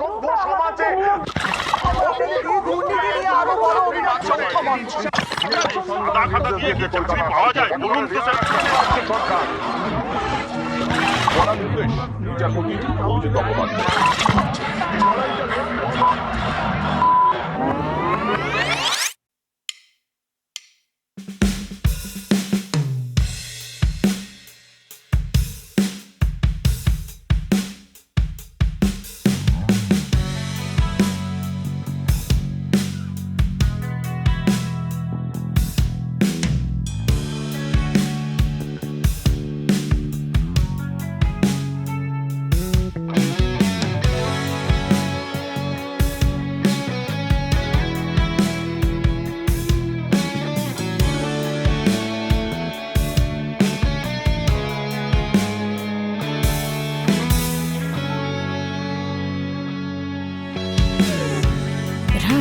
সভ্য সমাজে। আরও বড় অভিযান চলমান সাদা খাতা দিয়ে কি চাকরি পাওয়া যায়। বলুন তো স্যার সরকার বলা নির্দেশ। বিচারপতি অভিজিৎ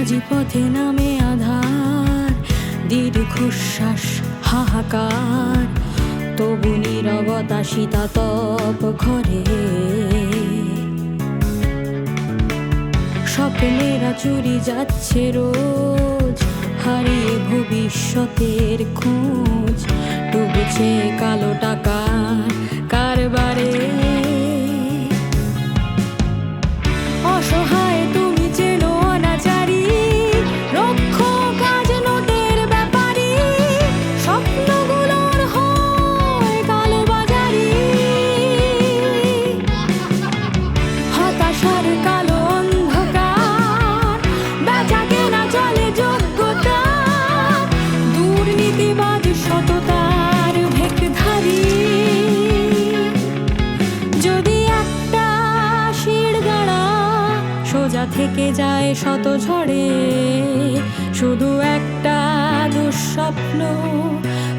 গঙ্গোপাধ্যায় রাজপথে নামে আধার, দীর্ঘশ্বাস, হাহাকার। তবু নীরবতা শীতাতপ ঘরে স্বপ্নেরা চুরি যাচ্ছে রোজ, হারিয়ে ভবিষ্যতের খোঁজ। ডুবছে কালো টাকা কারবারে। থেকে যায় শত ঝড়ে। শুধু একটা দুঃস্বপ্ন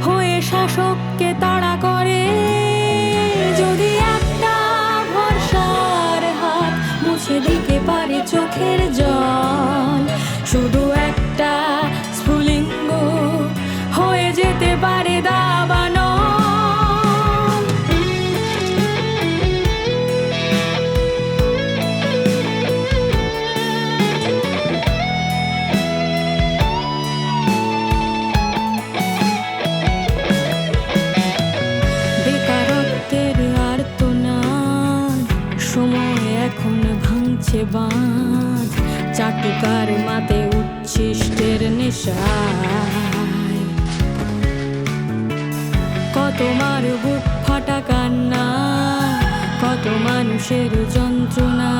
হয়ে শাসককে তাড়া করে। যদি একটা ভরসার হাত মুছে দিতে পারে চোখের জল, শুধু একটা স্ফুলিঙ্গ হয়ে যেতে পারে দাবানল। ভাঙছে বাঁধ। চাটুকার মাতে উচ্ছিষ্টের নেশা কত মার বুক ফাটা কান্না কত মানুষের যন্ত্রণা।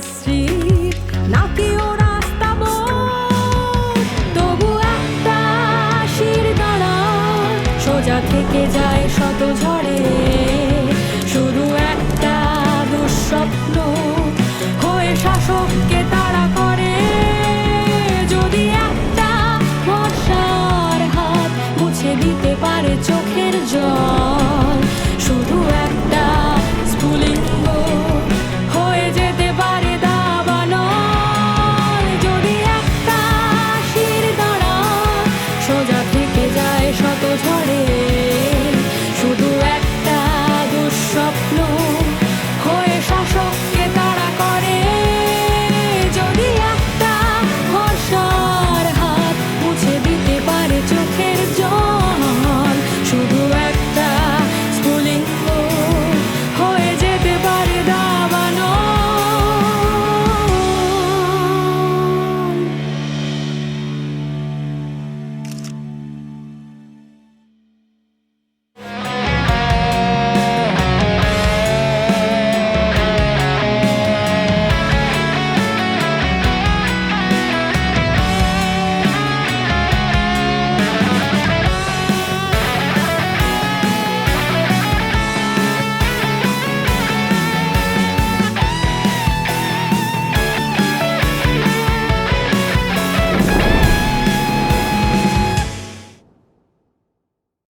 সরীসৃপ নাকি ও রাস্তা? তবু শির দাঁড়া সোজা থেকে যায় শত